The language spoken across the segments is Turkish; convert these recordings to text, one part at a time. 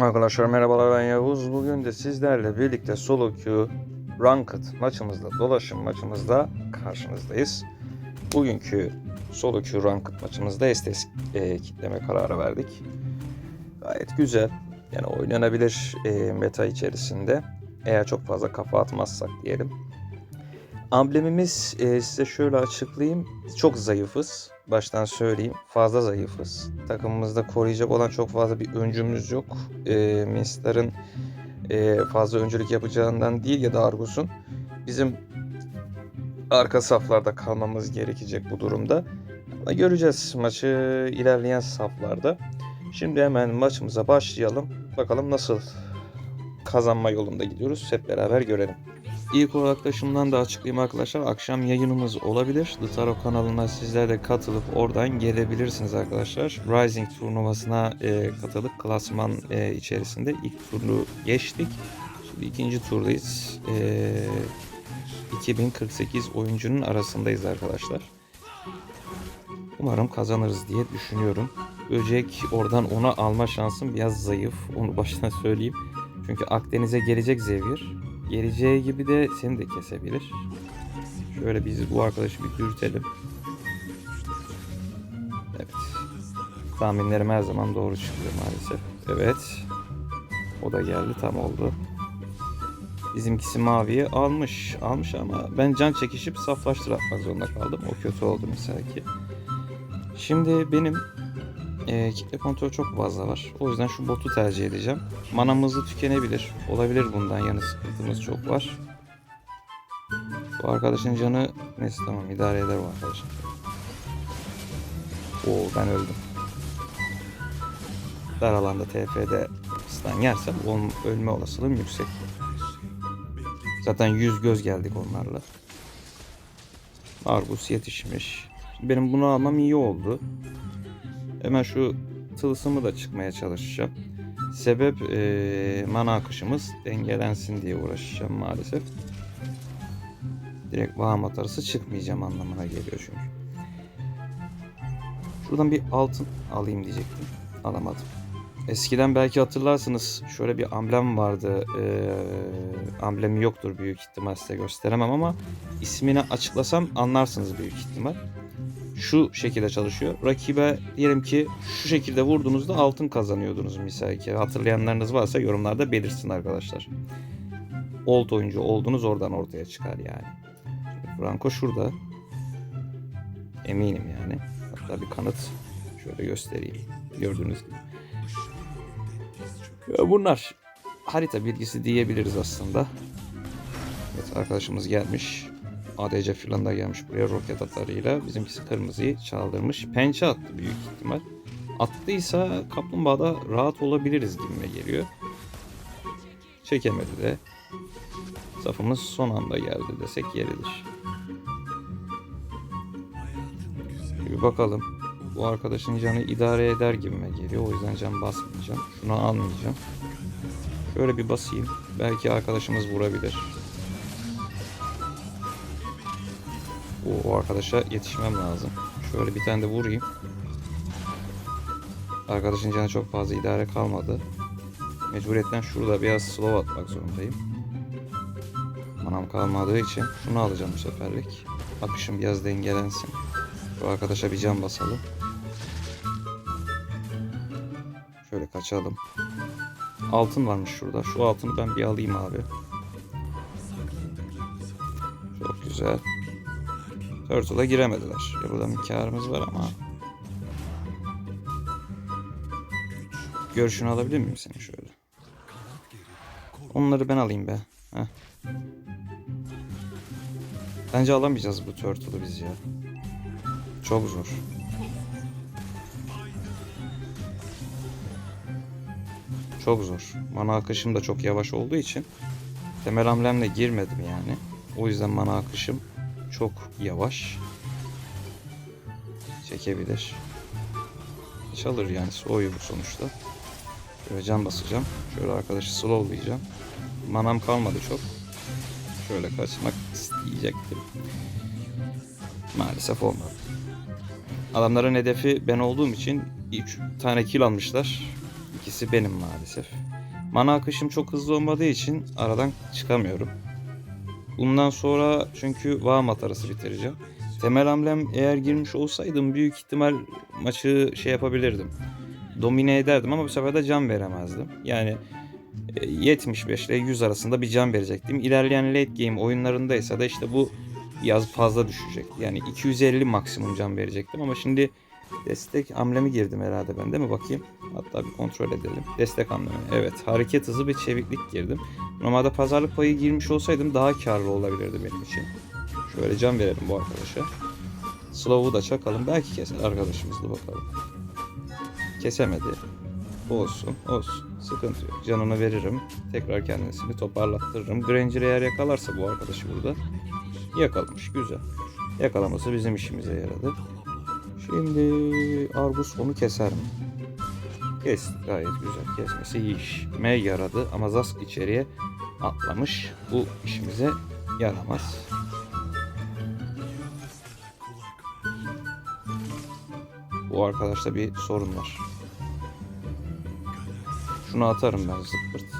Arkadaşlar merhabalar ben Yavuz. Bugün de sizlerle birlikte solo queue ranked maçımızda, dolaşım maçımızda karşınızdayız. Bugünkü solo queue ranked maçımızda STS e, kitleme kararı verdik. Gayet güzel. Yani oynanabilir e, meta içerisinde. Eğer çok fazla kafa atmazsak diyelim. Amblemimiz e, size şöyle açıklayayım. Çok zayıfız. Baştan söyleyeyim. Fazla zayıfız. Takımımızda koruyacak olan çok fazla bir öncümüz yok. E, Minstar'ın e, fazla öncülük yapacağından değil ya da Argus'un bizim arka saflarda kalmamız gerekecek bu durumda. Ama göreceğiz maçı ilerleyen saflarda. Şimdi hemen maçımıza başlayalım. Bakalım nasıl kazanma yolunda gidiyoruz. Hep beraber görelim. İlk olarak da şundan da açıklayayım arkadaşlar. Akşam yayınımız olabilir. The Tarot kanalına sizler de katılıp oradan gelebilirsiniz arkadaşlar. Rising turnuvasına e, katılıp klasman e, içerisinde ilk turnu geçtik. Şimdi ikinci turdayız. E, 2048 oyuncunun arasındayız arkadaşlar. Umarım kazanırız diye düşünüyorum. Böcek oradan ona alma şansım biraz zayıf. Onu baştan söyleyeyim. Çünkü Akdeniz'e gelecek Zevir. Geleceği gibi de seni de kesebilir. Şöyle biz bu arkadaşı bir dürtelim. Evet. Tahminlerim her zaman doğru çıkıyor maalesef. Evet. O da geldi tam oldu. Bizimkisi maviyi almış. Almış ama ben can çekişip saflaştır atmak zorunda kaldım. O kötü oldu mesela ki. Şimdi benim e, kitle kontrol çok fazla var. O yüzden şu botu tercih edeceğim. Manamızı tükenebilir. Olabilir bundan yanı sıkıntımız çok var. Bu arkadaşın canı neyse tamam idare eder bu arkadaşın. Oo ben öldüm. Dar alanda TF'de stun yersem ölme olasılığım yüksek. Zaten yüz göz geldik onlarla. Argus yetişmiş. Benim bunu almam iyi oldu. Hemen şu tılsımı da çıkmaya çalışacağım. Sebep eee mana akışımız dengelensin diye uğraşacağım maalesef. Direkt vaham atarısı çıkmayacağım anlamına geliyor çünkü. Şuradan bir altın alayım diyecektim. Alamadım. Eskiden belki hatırlarsınız şöyle bir amblem vardı. Ee, amblemi yoktur büyük ihtimal size gösteremem ama ismini açıklasam anlarsınız büyük ihtimal şu şekilde çalışıyor. Rakibe diyelim ki şu şekilde vurduğunuzda altın kazanıyordunuz misal ki. Hatırlayanlarınız varsa yorumlarda belirsin arkadaşlar. Old oyuncu oldunuz oradan ortaya çıkar yani. Franco şurada. Eminim yani. Hatta bir kanıt şöyle göstereyim. Gördüğünüz gibi. Bunlar harita bilgisi diyebiliriz aslında. Evet arkadaşımız gelmiş. ADC falan da gelmiş buraya roket atarıyla. Bizimkisi kırmızıyı çaldırmış. Pençe attı büyük ihtimal. Attıysa kaplumbağada rahat olabiliriz gibime geliyor. Çekemedi de. Safımız son anda geldi desek yeridir. Bir bakalım. Bu arkadaşın canı idare eder gibime geliyor. O yüzden can basmayacağım. Şunu almayacağım. Şöyle bir basayım. Belki arkadaşımız vurabilir. O, o arkadaşa yetişmem lazım. Şöyle bir tane de vurayım. Arkadaşın canı çok fazla idare kalmadı. Mecburiyetten şurada biraz slow atmak zorundayım. Manam kalmadığı için şunu alacağım bu seferlik. Akışım biraz dengelensin. Bu arkadaşa bir can basalım. Şöyle kaçalım. Altın varmış şurada. Şu altını ben bir alayım abi. Çok güzel. Turtle'a giremediler. Ya buradan bir karımız var ama. Görüşünü alabilir miyim senin şöyle? Onları ben alayım be. Heh. Bence alamayacağız bu Turtle'ı biz ya. Çok zor. Çok zor. Mana akışım da çok yavaş olduğu için temel hamlemle girmedim yani. O yüzden mana akışım çok yavaş. Çekebilir. Çalır yani soğuyor bu sonuçta. Şöyle can basacağım. Şöyle arkadaşı slowlayacağım. Manam kalmadı çok. Şöyle kaçmak isteyecektim. Maalesef olmadı. Adamların hedefi ben olduğum için 3 tane kill almışlar. ikisi benim maalesef. Mana akışım çok hızlı olmadığı için aradan çıkamıyorum. Bundan sonra çünkü Vaam atarası bitireceğim. Temel hamlem eğer girmiş olsaydım büyük ihtimal maçı şey yapabilirdim. Domine ederdim ama bu sefer de can veremezdim. Yani e, 75 ile 100 arasında bir can verecektim. İlerleyen late game oyunlarındaysa da işte bu biraz fazla düşecekti. Yani 250 maksimum can verecektim ama şimdi destek hamlemi girdim herhalde ben değil mi? Bakayım. Hatta bir kontrol edelim. Destek hamlemi. Evet. Hareket hızı ve çeviklik girdim. Normalde pazarlık payı girmiş olsaydım daha karlı olabilirdi benim için. Şöyle can verelim bu arkadaşa. Slow'u da çakalım. Belki keser arkadaşımızla bakalım. Kesemedi. Olsun, olsun. Sıkıntı yok. Canını veririm. Tekrar kendisini toparlattırırım. Granger eğer yakalarsa bu arkadaşı burada. Yakalamış. Güzel. Yakalaması bizim işimize yaradı. Şimdi Argus onu keser mi? Kes. Gayet güzel. Kesmesi iyi iş. M yaradı ama Zask içeriye atlamış. Bu işimize yaramaz. Bu arkadaşta bir sorun var. Şunu atarım ben zıppırt.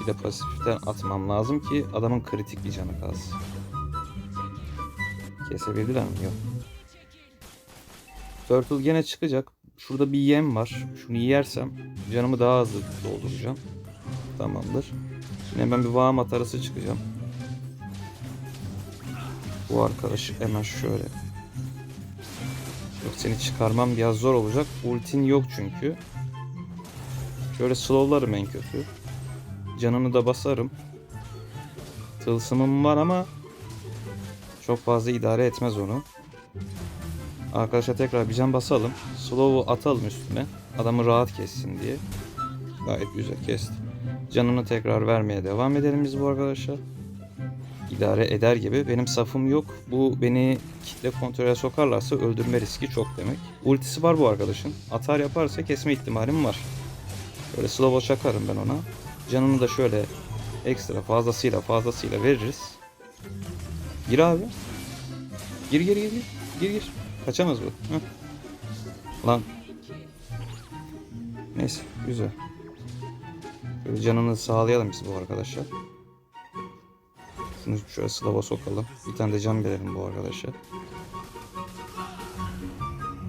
Bir de pasiften atmam lazım ki adamın kritik bir canı kalsın. Kesebildiler mi? Yok. Turtle gene çıkacak. Şurada bir yem var. Şunu yersem canımı daha hızlı dolduracağım. Tamamdır. Şimdi hemen bir vaam atarası çıkacağım. Bu arkadaş hemen şöyle. Yok seni çıkarmam biraz zor olacak. Ultin yok çünkü. Şöyle slowlarım en kötü. Canını da basarım. Tılsımım var ama çok fazla idare etmez onu. Arkadaşa tekrar bir can basalım. Slow'u atalım üstüne. Adamı rahat kessin diye. Gayet güzel kesti. Canını tekrar vermeye devam edelim biz bu arkadaşa. İdare eder gibi. Benim safım yok. Bu beni kitle kontrole sokarlarsa öldürme riski çok demek. Ultisi var bu arkadaşın. Atar yaparsa kesme ihtimalim var. Böyle slow'a çakarım ben ona. Canını da şöyle ekstra fazlasıyla fazlasıyla veririz. Gir abi. Gir gir gir gir. Gir gir. Kaçamaz bu. Heh. Lan. Neyse güzel. Böyle canını sağlayalım biz bu arkadaşa. Şunu şöyle slava sokalım. Bir tane de can verelim bu arkadaşa.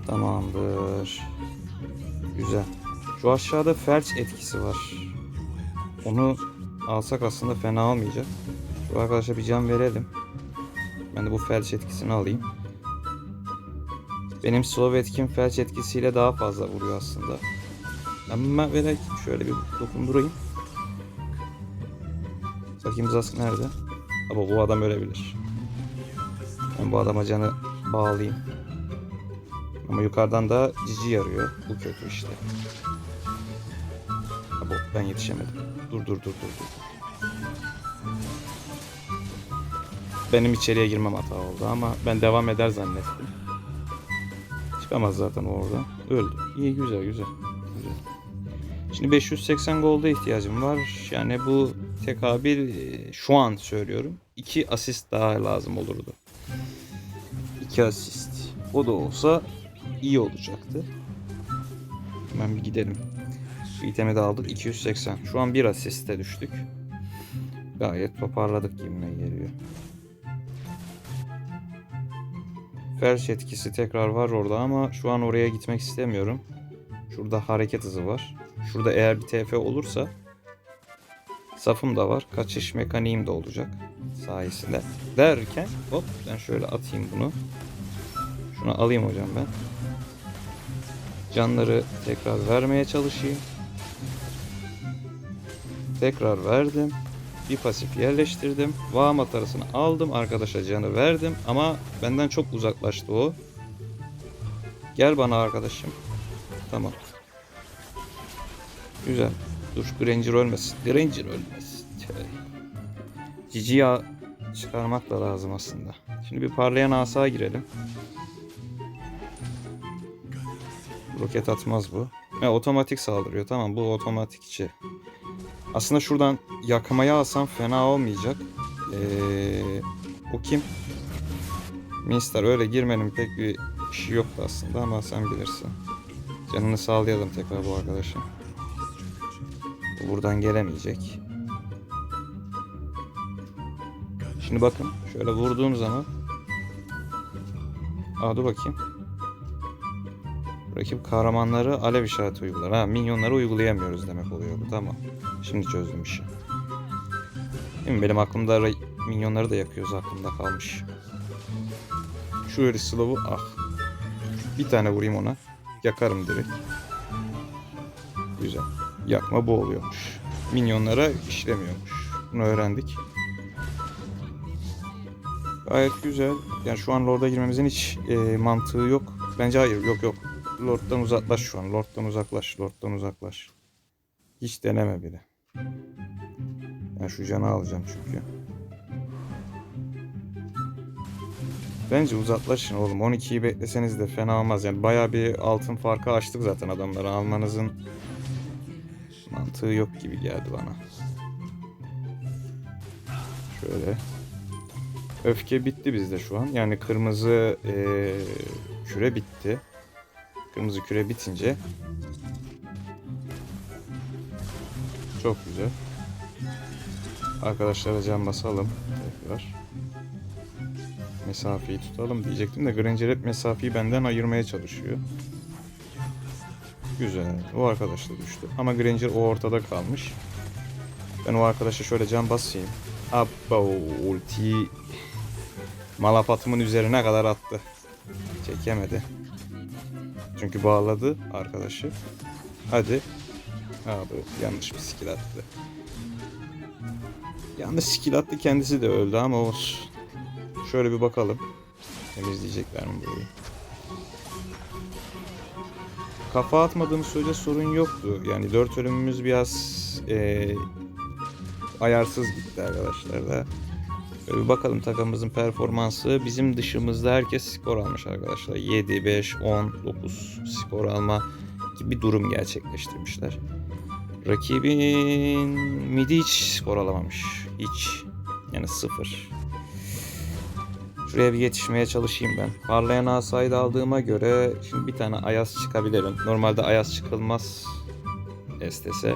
Tamamdır. Güzel. Şu aşağıda felç etkisi var. Onu alsak aslında fena olmayacak. Şu arkadaşa bir can verelim. Ben de bu felç etkisini alayım. Benim slow etkim felç etkisiyle daha fazla vuruyor aslında. Ama ben şöyle bir dokundurayım. Bakayım Zask nerede? Ama bu adam ölebilir. Ben bu adama canı bağlayayım. Ama yukarıdan da cici yarıyor. Bu kötü işte. Abo ben yetişemedim. Dur dur dur dur dur. Benim içeriye girmem hata oldu ama ben devam eder zannettim. Çıkamaz zaten orada. Öldü. İyi güzel güzel. güzel. Şimdi 580 golda ihtiyacım var. Yani bu tekabil e, şu an söylüyorum. 2 asist daha lazım olurdu. 2 asist. O da olsa iyi olacaktı. Hemen bir gidelim. Şu itemi de aldık. 280. Şu an bir asiste düştük. Gayet toparladık gibime geliyor. Felç etkisi tekrar var orada ama şu an oraya gitmek istemiyorum. Şurada hareket hızı var. Şurada eğer bir TF olursa safım da var. Kaçış mekaniğim de olacak sayesinde. Derken hop ben şöyle atayım bunu. Şunu alayım hocam ben. Canları tekrar vermeye çalışayım. Tekrar verdim. Bir pasif yerleştirdim. Vaam atarısını aldım. Arkadaşa canı verdim. Ama benden çok uzaklaştı o. Gel bana arkadaşım. Tamam. Güzel. Dur Granger ölmesin. Granger ölmesin. Cici çıkarmak da lazım aslında. Şimdi bir parlayan asa girelim. Roket atmaz bu. Ha, otomatik saldırıyor. Tamam bu otomatik içi. Aslında şuradan yakmaya alsam fena olmayacak. Ee, o kim? Mister öyle girmenin pek bir işi yoktu aslında ama sen bilirsin. Canını sağlayalım tekrar bu arkadaşa. Bu buradan gelemeyecek. Şimdi bakın şöyle vurduğum zaman Aa dur bakayım. Rakip kahramanları alev işareti uygular. Ha minyonları uygulayamıyoruz demek oluyor bu. Tamam. Şimdi çözdüm işi. Değil mi? Benim aklımda minyonları da yakıyoruz aklımda kalmış. Şu slow'u ah. Bir tane vurayım ona. Yakarım direkt. Güzel. Yakma bu oluyormuş. Minyonlara işlemiyormuş. Bunu öğrendik. Gayet güzel. Yani şu an Lord'a girmemizin hiç e, mantığı yok. Bence hayır yok yok. Lord'dan uzaklaş şu an. Lord'dan uzaklaş. Lord'dan uzaklaş. Hiç deneme bile. Ben şu canı alacağım çünkü. Bence uzaklaşın oğlum. 12'yi bekleseniz de fena olmaz. Yani bayağı bir altın farkı açtık zaten adamları. Almanızın mantığı yok gibi geldi bana. Şöyle. Öfke bitti bizde şu an. Yani kırmızı eee, küre bitti. Kırmızı küre bitince çok güzel. Arkadaşlara can basalım tekrar. Mesafeyi tutalım diyecektim de Granger hep mesafeyi benden ayırmaya çalışıyor. Güzel. O arkadaş da düştü. Ama Granger o ortada kalmış. Ben o arkadaşa şöyle can basayım. Abba ulti Malapatımın üzerine kadar attı. Çekemedi. Çünkü bağladı arkadaşı. Hadi. Abi yanlış bir skill attı. Yanlış skill attı kendisi de öldü ama olsun. Şöyle bir bakalım. Temizleyecekler mi burayı? Kafa atmadığımız sürece sorun yoktu. Yani dört ölümümüz biraz eee, ayarsız gitti arkadaşlar da. Bir bakalım takımımızın performansı. Bizim dışımızda herkes skor almış arkadaşlar. 7, 5, 10, 9 skor alma gibi durum gerçekleştirmişler. Rakibin midi hiç skor alamamış. Hiç. Yani sıfır. Şuraya bir yetişmeye çalışayım ben. Parlayan asayı da aldığıma göre şimdi bir tane Ayaz çıkabilirim. Normalde Ayaz çıkılmaz estese.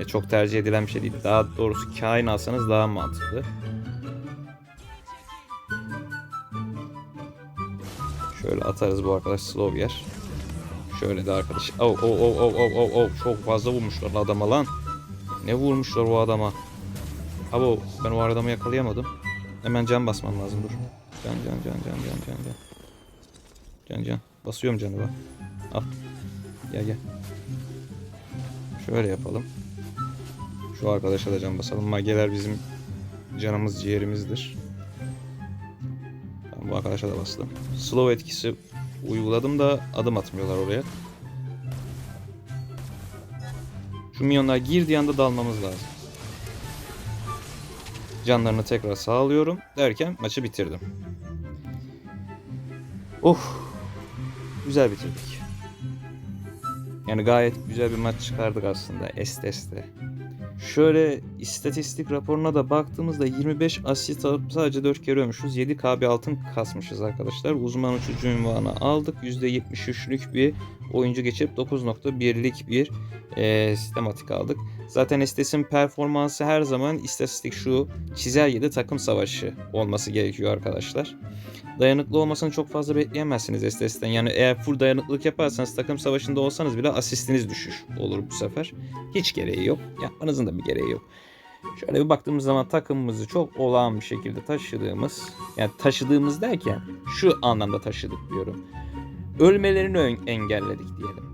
E, çok tercih edilen bir şey değil. Daha doğrusu kain alsanız daha mantıklı. Şöyle atarız bu arkadaş slow yer. Şöyle de arkadaş. Oh oh oh oh oh oh oh çok fazla vurmuşlar adama lan. Ne vurmuşlar o adama. Abo ben o adamı yakalayamadım. Hemen can basmam lazım dur. Can can can can can can can. Can can. Basıyorum canı bak. Al. Gel gel. Şöyle yapalım. Şu arkadaşa da can basalım. Mageler bizim canımız ciğerimizdir. Bu arkadaşa da bastım. Slow etkisi uyguladım da adım atmıyorlar oraya. Şu minyonlar girdiği anda dalmamız lazım. Canlarını tekrar sağlıyorum derken maçı bitirdim. Of. Güzel bitirdik. Yani gayet güzel bir maç çıkardık aslında Estes'te. Şöyle istatistik raporuna da baktığımızda 25 asist alıp sadece 4 kere ölmüşüz. 7K bir altın kasmışız arkadaşlar. Uzman uçucu ünvanı aldık. %73'lük bir oyuncu geçip 9.1'lik bir e, sistematik aldık. Zaten Estes'in performansı her zaman istatistik şu çizelgede takım savaşı olması gerekiyor arkadaşlar. Dayanıklı olmasını çok fazla bekleyemezsiniz Estes'ten. Yani eğer full dayanıklılık yaparsanız takım savaşında olsanız bile asistiniz düşür olur bu sefer. Hiç gereği yok. Yapmanızın da bir gereği yok. Şöyle bir baktığımız zaman takımımızı çok olağan bir şekilde taşıdığımız, yani taşıdığımız derken şu anlamda taşıdık diyorum. Ölmelerini engelledik diyelim.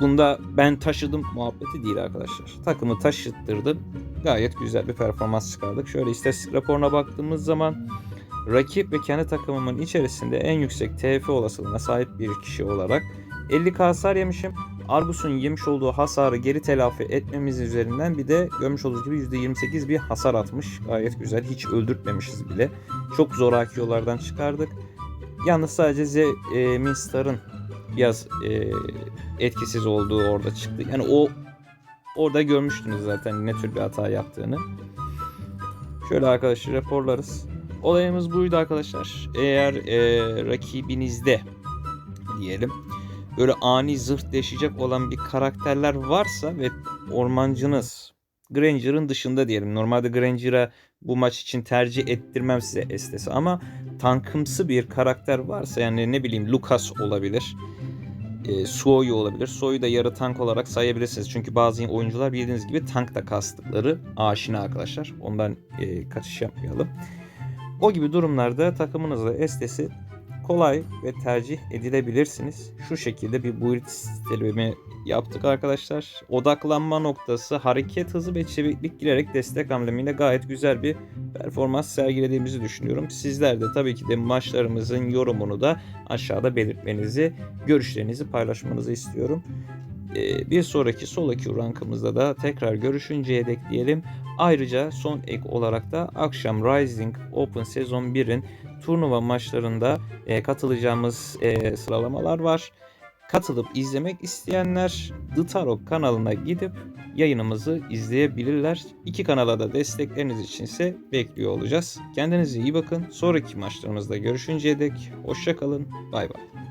Bunda ben taşıdım muhabbeti değil arkadaşlar. Takımı taşıttırdım. Gayet güzel bir performans çıkardık. Şöyle istatistik raporuna baktığımız zaman rakip ve kendi takımımın içerisinde en yüksek TF olasılığına sahip bir kişi olarak 50 hasar yemişim. Argus'un yemiş olduğu hasarı geri telafi etmemiz üzerinden bir de görmüş olduğunuz gibi %28 bir hasar atmış. Gayet güzel. Hiç öldürtmemişiz bile. Çok zoraki yollardan çıkardık. Yalnız sadece Z, e, Minstar'ın biraz e, etkisiz olduğu orada çıktı. Yani o orada görmüştünüz zaten ne tür bir hata yaptığını. Şöyle arkadaşlar raporlarız. Olayımız buydu arkadaşlar. Eğer e, rakibinizde diyelim böyle ani zırh deşecek olan bir karakterler varsa ve ormancınız Granger'ın dışında diyelim. Normalde Granger'a bu maç için tercih ettirmem size Estes'i ama tankımsı bir karakter varsa yani ne bileyim Lucas olabilir. E, Suo'yu olabilir. Suo'yu da yarı tank olarak sayabilirsiniz. Çünkü bazı oyuncular bildiğiniz gibi tank da kastıkları aşina arkadaşlar. Ondan e, kaçış yapmayalım. O gibi durumlarda takımınızda Estes'i kolay ve tercih edilebilirsiniz. Şu şekilde bir build sistemi yaptık arkadaşlar. Odaklanma noktası, hareket hızı ve çeviklik girerek destek hamlemiyle gayet güzel bir performans sergilediğimizi düşünüyorum. Sizler de tabii ki de maçlarımızın yorumunu da aşağıda belirtmenizi, görüşlerinizi paylaşmanızı istiyorum. Ee, bir sonraki queue rankımızda da tekrar görüşünceye dek diyelim. Ayrıca son ek olarak da akşam Rising Open sezon 1'in turnuva maçlarında e, katılacağımız e, sıralamalar var. Katılıp izlemek isteyenler The Tarot kanalına gidip yayınımızı izleyebilirler. İki kanala da destekleriniz içinse bekliyor olacağız. Kendinize iyi bakın. Sonraki maçlarımızda görüşünceye dek hoşçakalın. Bay bay.